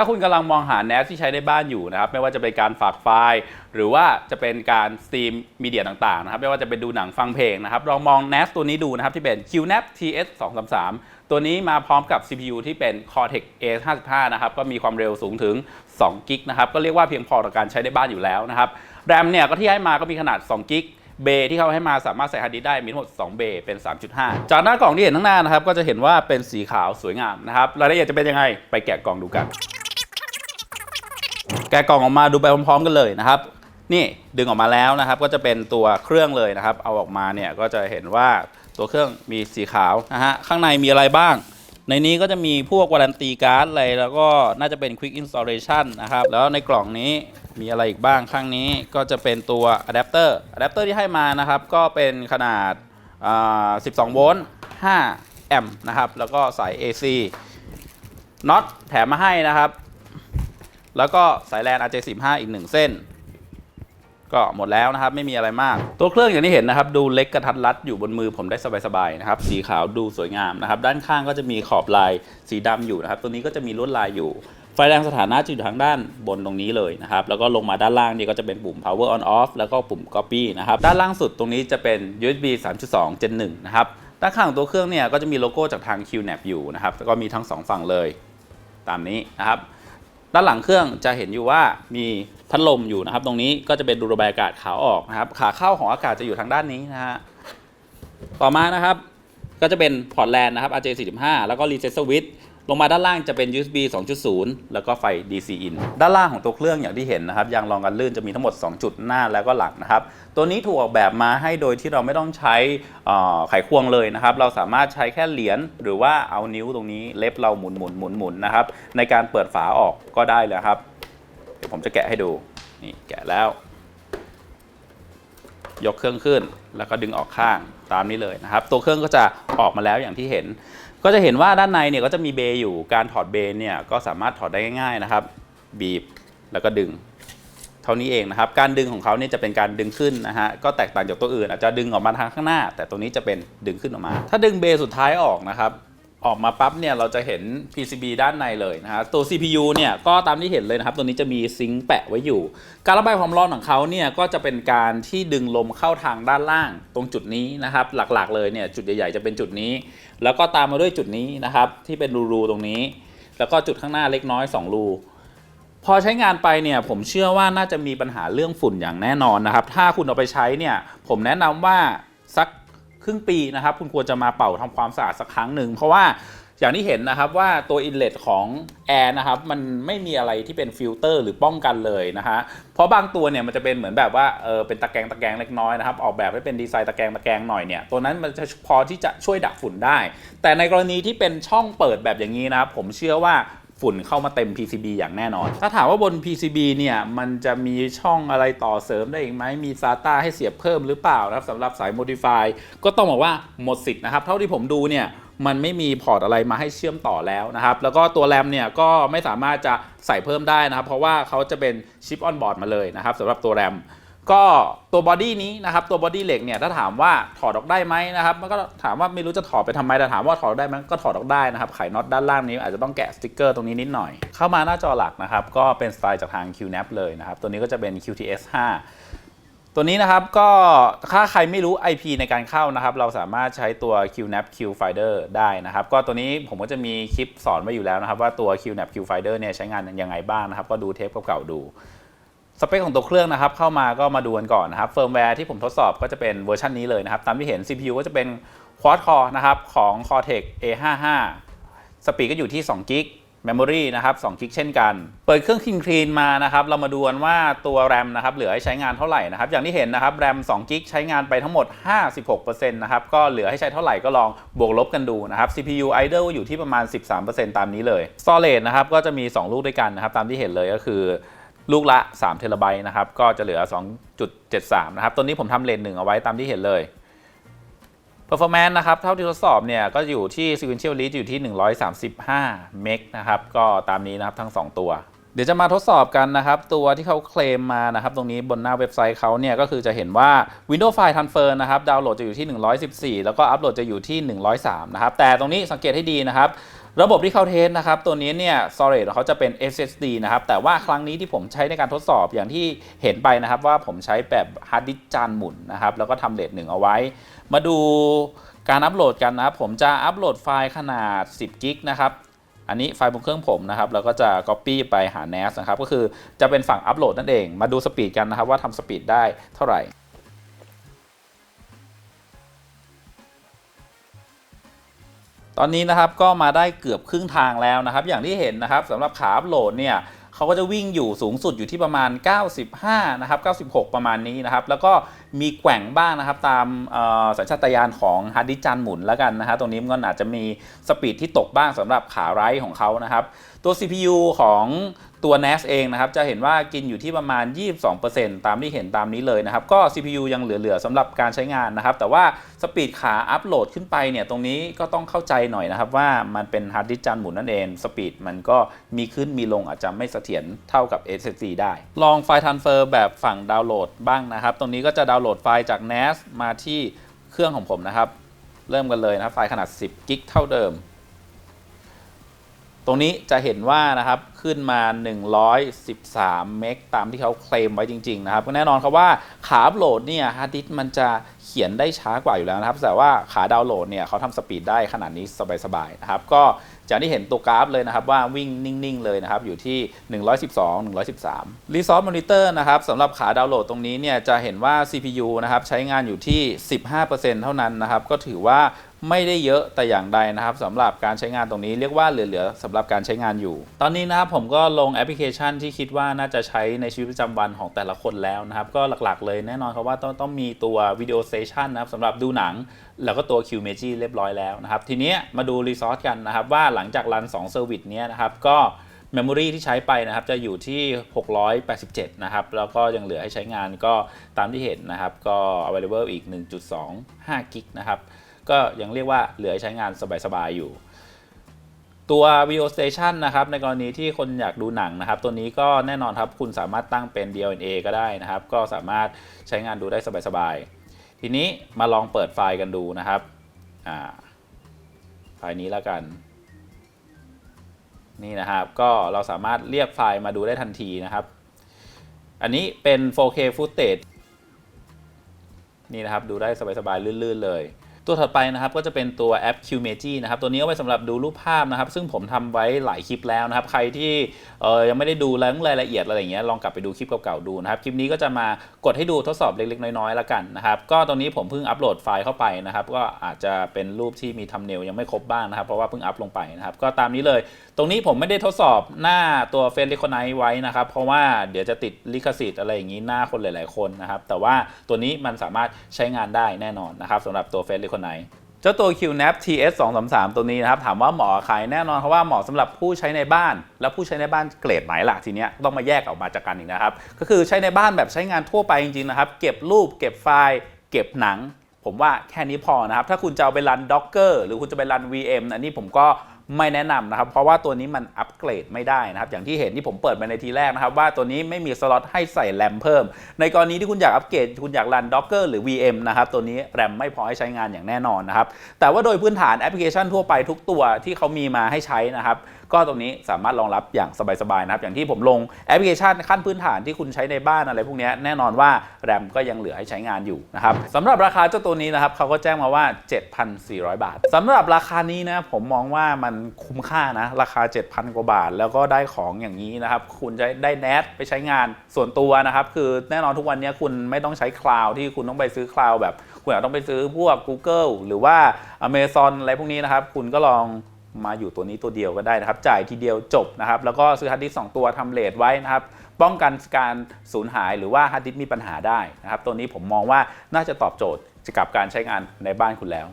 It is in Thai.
ถ้าคุณกำลังมองหา NAS ที่ใช้ในบ้านอยู่นะครับ ไม่ว่าจะเป็นการฝากไฟล์ หรือว่าจะเป็นการสตรีมมีเดียต่างๆนะครับ ไม่ว่าจะเป็นดูหนังฟังเพลงนะครับลองมอง NAS ตัวนี้ดูนะครับที่เป็น QNAP TS 233ตัวนี้มาพร้อมกับ CPU ที่เป็น Cortex A55 นะครับก็มีความเร็วสูงถึง2กิกนะครับก็เรียกว่าเพียงพอต่อการใช้ในบ้านอยู่แล้วนะครับแรมเนี่ยก็ที่ให้มาก็มีขนาด2กิกเบย์ที่เขาให้มาสามารถใส่ฮาร์ดดิสได้มีทั้งหมด 2 เบย์เป็น 3.5 จากหน้ากล่องที่เห็นข้างหน้านะครับ ก็จะเห็นว่าเป็นสีขาวสวยงามนะครับ รายละเอียดจะเป็นยังไง ไปแกะกล่องดูกัน แกะกล่องออกมาดูไปพร้อมๆกันเลยนะครับ นี่ดึงออกมาแล้วนะครับ ก็จะเป็นตัวเครื่องเลยนะครับ เอาออกมาเนี่ยก็จะเห็นว่าตัวเครื่องมีสีขาวนะฮะข้างในมีอะไรบ้าง ในนี้ก็จะมีพวกวารันตีการ์ดอะไรแล้วก็น่าจะเป็น Quick Installation นะครับ แล้วในกล่องนี้มีอะไรอีกบ้างข้างนี้ก็จะเป็นตัวอะแดปเตอร์อะแดปเตอร์ที่ให้มานะครับ ก็เป็นขนาด 12 โวลต์ 5 แอมป์นะครับ แล้วก็สาย AC น็อตแถมมาให้นะครับ แล้วก็สายแลน RJ15 อีก 1 เส้น ก็หมดแล้วนะครับ ไม่มีอะไรมาก ตัวเครื่องอย่างที่เห็นนะครับ ดูเล็กกระทัดรัดอยู่บนมือผมได้สบายๆนะครับ สีขาวดูสวยงามนะครับ ด้านข้างก็จะมีขอบลายสีดำอยู่นะครับ ตัวนี้ก็จะมีลวดลายอยู่ ไฟแรงสถานะจะอยู่ทางด้านบนตรงนี้เลยนะครับ แล้วก็ลงมาด้านล่างนี่ก็จะเป็นปุ่ม power on off แล้วก็ปุ่ม copy นะครับ ด้านล่างสุดตรงนี้จะเป็น USB 3.2 Gen 1นะครับ ด้านข้างของตัวเครื่องเนี่ยก็จะมีโลโก้จากทาง QNAP อยู่นะครับ แล้วก็มีทั้งสองฝั่งเลย ตามนี้นะครับ ด้านหลังเครื่องจะเห็นอยู่ว่ามีพัดลมอยู่นะครับ ตรงนี้ก็จะเป็นดูระบายอากาศขาออกนะครับ ขาเข้าของอากาศจะอยู่ทางด้านนี้นะฮะต่อมานะครับก็จะเป็นพอร์ตแลนด์นะครับ RJ45 แล้วก็รีเซ็ตสวิต ลงมาด้านล่างจะเป็น USB 2.0 แล้วก็ไฟ DC in ด้านล่างของตัวเครื่องอย่างที่เห็นนะครับยางรองกันลื่นจะมีทั้งหมด 2 จุดหน้าแล้วก็หลังนะครับ ตัวนี้ถูกออกแบบมาให้โดยที่เราไม่ต้องใช้ไขควงเลยนะครับ เราสามารถใช้แค่เหรียญหรือว่าเอานิ้วตรงนี้เล็บเราหมุนหมุนหมุนหมุนนะครับ ในการเปิดฝาออกก็ได้เลยครับเดี๋ยวผมจะแกะให้ดูนี่แกะแล้ว ยกเครื่องขึ้น แล้วก็ดึงออกข้างตามนี้เลยนะครับ ตัวเครื่องก็จะออกมาแล้วอย่างที่เห็น ก็จะเห็นว่าด้านในเนี่ยก็จะมีเบย์อยู่ การถอดเบย์เนี่ยก็สามารถถอดได้ง่ายๆนะครับ บีบแล้วก็ดึง เท่านี้เองนะครับ การดึงของเขาเนี่ยจะเป็นการดึงขึ้นนะฮะ ก็แตกต่างจากตัวอื่น อาจจะดึงออกมาทางข้างหน้า แต่ตัวนี้จะเป็นดึงขึ้นออกมา ถ้าดึงเบย์สุดท้ายออกนะครับ ออกมาปั๊บเนี่ยเราจะเห็น PCB ด้านในเลยนะฮะตัว CPU เนี่ยก็ตามที่เห็นเลยนะครับ ตัวนี้จะมีซิงค์แปะไว้อยู่ การระบายความร้อนของเขาเนี่ยก็จะเป็นการที่ดึงลมเข้าทางด้านล่างตรงจุดนี้นะครับ หลักๆเลยเนี่ยจุดใหญ่ๆจะเป็นจุดนี้ แล้วก็ตามมาด้วยจุดนี้นะครับ ที่เป็นรูๆตรงนี้ แล้วก็จุดข้างหน้าเล็กน้อย 2 รูพอใช้งานไปเนี่ยผมเชื่อว่าน่าจะมีปัญหาเรื่องฝุ่นอย่างแน่นอนนะครับ ถ้าคุณเอาไปใช้เนี่ยผมแนะนำว่าสัก ครึ่งปีนะครับ คุณควรจะมาเป่าทำความสะอาดสักครั้งหนึ่งเพราะว่าอย่างที่เห็นนะครับว่าตัวอินเล t ของแอร์นะครับมันไม่มีอะไรที่เป็นฟิลเตอร์หรือป้องกันเลยนะฮะเพราะบางตัวเนี่ยมันจะเป็นเหมือนแบบว่าเออเป็นตะแกรงตะแกรงเล็กน้อยนะครับออกแบบให้เป็นดีไซน์ตะแกรงตะแกรงหน่อยเนี่ยตัวนั้นมันจะพอที่จะช่วยดักฝุ่นได้ แต่ในกรณีที่เป็นช่องเปิดแบบอย่างนี้นะครับผมเชื่อว่า ฝุ่นเข้ามาเต็ม PCB อย่างแน่นอน ถ้าถามว่าบน PCB เนี่ย มันจะมีช่องอะไรต่อเสริมได้อีกไหม มี SATA ให้เสียบเพิ่มหรือเปล่านะครับสำหรับสาย Modify ก็ต้องบอกว่าหมดสิทธิ์นะครับ เท่าที่ผมดูเนี่ยมันไม่มีพอร์ตอะไรมาให้เชื่อมต่อแล้วนะครับ แล้วก็ตัวแรมเนี่ยก็ไม่สามารถจะใส่เพิ่มได้นะครับ เพราะว่าเขาจะเป็นชิปออนบอร์ดมาเลยนะครับสำหรับตัวแรม ก็ตัวบอดี้นี้นะครับตัวบอดี้เหล็กเนี่ยถ้าถามว่าถอดออกได้ไหมนะครับมันก็ถามว่าไม่รู้จะถอดไปทำไมแต่ถามว่าถอดได้ไหมก็ถอดออกได้นะครับไขน็อตด้านล่างนี้อาจจะต้องแกะสติกเกอร์ตรงนี้นิดหน่อย เข้ามาหน้าจอหลักนะครับก็เป็นสไตล์จากทาง QNAP เลยนะครับตัวนี้ก็จะเป็น QTS 5 ตัวนี้นะครับก็ถ้าใครไม่รู้ IP ในการเข้านะครับเราสามารถใช้ตัว QNAP Q Finder ได้นะครับก็ตัวนี้ผมก็จะมีคลิปสอนไว้อยู่แล้วนะครับว่าตัว QNAP Q Finder เนี่ยใช้งานยังไงบ้างนะครับก็ดูเทปเก่าๆดู สเปคของตัวเครื่องนะครับเข้ามาก็มาดูกันก่อนนะครับเฟิร์มแวร์ที่ผมทดสอบก็จะเป็นเวอร์ชันนี้เลยนะครับตามที่เห็น CPU ก็จะเป็น Quad Core นะครับของ Cortex A55 สปีดก็อยู่ที่2 g b Memory นะครับ2 g b เช่นกัน เปิดเครื่องคินคลีนมานะครับ เรามาดูกันว่าตัว RAM นะครับ เหลือให้ใช้งานเท่าไหร่นะครับ อย่างที่เห็นนะครับ RAM 2 g b ใช้งานไปทั้งหมด 56%นะครับ ก็เหลือให้ใช้เท่าไหร่ก็ลองบวกลบกันดูนะครับ CPU idle อยู่ที่ประมาณ 13%ตามนี้เลย Storage นะครับ ก็จะมี 2 ลูกด้วยกันนะครับ ตามที่เห็นเลยก็คือ ลูกละ3เทราไบต์นะครับ ก็จะเหลือ 2.73 นะครับ ตัวนี้ผมทำเลนหนึ่งเอาไว้ตามที่เห็นเลย performance นะครับ เท่าที่ทดสอบเนี่ยก็อยู่ที่ sequential read อยู่ที่ 135 เมกนะครับ ก็ตามนี้นะครับทั้ง 2 ตัว เดี๋ยวจะมาทดสอบกันนะครับ ตัวที่เขาเคลมมานะครับ ตรงนี้บนหน้าเว็บไซต์เขาเนี่ยก็คือจะเห็นว่า Windows File Transfer นะครับ ดาวน์โหลดจะอยู่ที่ 114 แล้วก็อัปโหลดจะอยู่ที่ 103 นะครับ แต่ตรงนี้สังเกตให้ดีนะครับ ระบบที่เขาเทสนะครับ ตัวนี้เนี่ย storage เขาจะเป็น SSD นะครับ แต่ว่าครั้งนี้ที่ผมใช้ในการทดสอบอย่างที่เห็นไปนะครับว่าผมใช้แบบฮาร์ดดิสก์จานหมุนนะครับ แล้วก็ทำเลทหนึ่งเอาไว้ มาดูการอัปโหลดกันนะครับ ผมจะอัปโหลดไฟล์ขนาด 10 กิกนะครับ อันนี้ไฟล์บนเครื่องผมนะครับ แล้วก็จะ Copy ไปหา NAS นะครับ ก็คือจะเป็นฝั่งอัปโหลดนั่นเอง มาดูสปีดกันนะครับว่าทำสปีดได้เท่าไหร่ ตอนนี้นะครับก็มาได้เกือบครึ่งทางแล้วนะครับ อย่างที่เห็นนะครับสำหรับขาอัพโหลดเนี่ยเขาก็จะวิ่งอยู่สูงสุดอยู่ที่ประมาณ 95 นะครับ 96 ประมาณนี้นะครับ แล้วก็มีแกว่งบ้างนะครับ ตามสัญชาตญาณของฮาร์ดดิจานหมุนแล้วกันนะฮะตรงนี้มันอาจจะมีสปีดที่ตกบ้างสำหรับขาไร้ของเขานะครับ ตัว CPU ของ ตัว NAS เองนะครับจะเห็นว่ากินอยู่ที่ประมาณ 22%ตามที่เห็นตามนี้เลยนะครับ ก็ CPU ยังเหลือ ๆสำหรับการใช้งานนะครับ แต่ว่าสปีดขาอัปโหลดขึ้นไปเนี่ยตรงนี้ก็ต้องเข้าใจหน่อยนะครับว่ามันเป็นฮาร์ดดิสก์จานหมุนนั่นเอง สปีดมันก็มีขึ้นมีลงอาจจะไม่เสถียรเท่ากับ SSD ได้ ลองไฟล์ transfer แบบฝั่งดาวน์โหลดบ้างนะครับ ตรงนี้ก็จะดาวน์โหลดไฟล์จาก NAS มาที่เครื่องของผมนะครับ เริ่มกันเลยนะไฟล์ขนาด 10กิกเท่าเดิม รงนี้จะเห็นว่านะครับขึ้นมา 113 เมกตามที่เขาเคลมไว้จริงๆนะครับก็แน่นอนครับว่าขาอัพโหลดเนี่ยฮาร์ดดิสก์มันจะเขียนได้ช้ากว่าอยู่แล้วนะครับ แต่ว่าขาดาวน์โหลดเนี่ยเขาทำสปีดได้ขนาดนี้สบายๆนะครับ ก็จากที่เห็นตัวกราฟเลยนะครับว่าวิ่งนิ่งๆเลยนะครับอยู่ที่ 112 113 Resource Monitor นะครับสำหรับขาดาวน์โหลดตรงนี้เนี่ยจะเห็นว่า CPU นะครับใช้งานอยู่ที่ 15%เท่านั้นนะครับก็ถือว่า ไม่ได้เยอะแต่อย่างใดนะครับสำหรับการใช้งานตรงนี้เรียกว่าเหลือๆสำหรับการใช้งานอยู่ ตอนนี้นะครับผมก็ลงแอปพลิเคชันที่คิดว่าน่าจะใช้ในชีวิตประจำวันของแต่ละคนแล้วนะครับ ก็หลักๆเลยแน่นอนครับว่าต้องต้องมีตัววิดีโอเตชันนะครับสำหรับดูหนัง แล้วก็ตัว QMG เรียบร้อยแล้วนะครับ ทีนี้มาดูรีซอสกันนะครับ ว่าหลังจากรัน2 Service เนี้ยนะครับก็ Memory ที่ใช้ไปนะครับจะอยู่ที่ 687 นะครับ แล้วก็ยังเหลือให้ใช้งานก็ตามที่เห็นนะครับ ก็ available อีก 1.25 กิกนะครับ ก็ยังเรียกว่าเหลือใช้งานสบายๆอยู่ ตัว VO Station นะครับในกรณีที่คนอยากดูหนังนะครับ ตัวนี้ก็แน่นอนครับคุณสามารถตั้งเป็น DLNA ก็ได้นะครับ ก็สามารถใช้งานดูได้สบายๆ ทีนี้มาลองเปิดไฟล์กันดูนะครับไฟล์นี้แล้วกันนี่นะครับ ก็เราสามารถเรียกไฟล์มาดูได้ทันทีนะครับ อันนี้เป็น 4K footage นี่นะครับ ดูได้สบายๆ ลื่นๆ เลย ตัวถัดไปนะครับก็จะเป็นตัวแอป Qmagi นะครับตัวนี้เอาไว้สำหรับดูรูปภาพนะครับ ซึ่งผมทำไว้หลายคลิปแล้วนะครับ ใครที่เออยังไม่ได้ดูเรื่องรายละเอียดอะไรอย่างเงี้ยลองกลับไปดูคลิปเก่าๆดูนะครับ คลิปนี้ก็จะมากดให้ดูทดสอบเล็กๆ น้อยๆแล้วกันนะครับ ก็ตอนนี้ผมเพิ่งอัปโหลดไฟล์เข้าไปนะครับ ก็อาจจะเป็นรูปที่มีทำเนลยังไม่ครบบ้างนะครับ เพราะว่าเพิ่งอัปลงไปนะครับ ก็ตามนี้เลย รงนี้ผมไม่ได้ทดสอบหน้าตัวเฟ c ลิคอนไนไว้นะครับ เพราะว่าเดี๋ยวจะติดลิขสิทธิ์อะไรอย่างนี้หน้าคนหลาย ๆ คนนะครับ แต่ว่าตัวนี้มันสามารถใช้งานได้แน่นอนนะครับสำหรับตัวเฟ c ลิคอนไนเจ้าตัว QNAP TS 2 3 3ตัวนี้นะครับถามว่าเหมาะใครแน่นอนเพราะว่าเหมาะสำหรับผู้ใช้ในบ้าน แล้วผู้ใช้ในบ้านเกรดไหนล่ะทีเนี้ยต้องมาแยกออกมาจากกันอีกนะครับ ก็คือใช้ในบ้านแบบใช้งานทั่วไปจริง ๆ นะครับ เก็บรูป เก็บไฟล์ เก็บหนัง ผมว่าแค่นี้พอนะครับ ถ้าคุณจะเอาไปรัน Docker หรือคุณจะไปรัน VM อันนี้ผมก็ ไม่แนะนำนะครับ เพราะว่าตัวนี้มันอัปเกรดไม่ได้นะครับ อย่างที่เห็นที่ผมเปิดไปในทีแรกนะครับ ว่าตัวนี้ไม่มีสล็อตให้ใส่แรมเพิ่ม ในกรณีที่คุณอยากอัปเกรดคุณอยากรัน Docker หรือ VM นะครับ ตัวนี้แรมไม่พอให้ใช้งานอย่างแน่นอนนะครับ แต่ว่าโดยพื้นฐานแอปพลิเคชันทั่วไปทุกตัวที่เขามีมาให้ใช้นะครับก็ตรงนี้สามารถรองรับอย่างสบายๆนะครับ อย่างที่ผมลงแอปพลิเคชันขั้นพื้นฐานที่คุณใช้ในบ้านอะไรพวกนี้แน่นอนว่าแรมก็ยังเหลือให้ใช้งานอยู่นะครับสำหรับราคาเจ้าตัวนี้นะครับเขาก็แจ้งมาว่า 7,400 บาทสำหรับราคานี้นะผมมองว่ามันคุ้มค่านะ ราคา 7,000 กว่าบาท แล้วก็ได้ของอย่างนี้นะครับ คุณจะได้แนทไปใช้งานส่วนตัวนะครับ คือแน่นอนทุกวันนี้คุณไม่ต้องใช้คลาวที่คุณต้องไปซื้อคลาวแบบ คุณอาจต้องไปซื้อพวก Google หรือว่า Amazon อะไรพวกนี้นะครับ คุณก็ลองมาอยู่ตัวนี้ตัวเดียวก็ได้นะครับ จ่ายทีเดียวจบนะครับ แล้วก็ซื้อฮาร์ดดิสก์สองตัวทำเลทไว้นะครับ ป้องกันการสูญหายหรือว่าฮาร์ดดิสก์มีปัญหาได้นะครับ ตัวนี้ผมมองว่าน่าจะตอบโจทย์กับการใช้งานในบ้านคุณแล้ว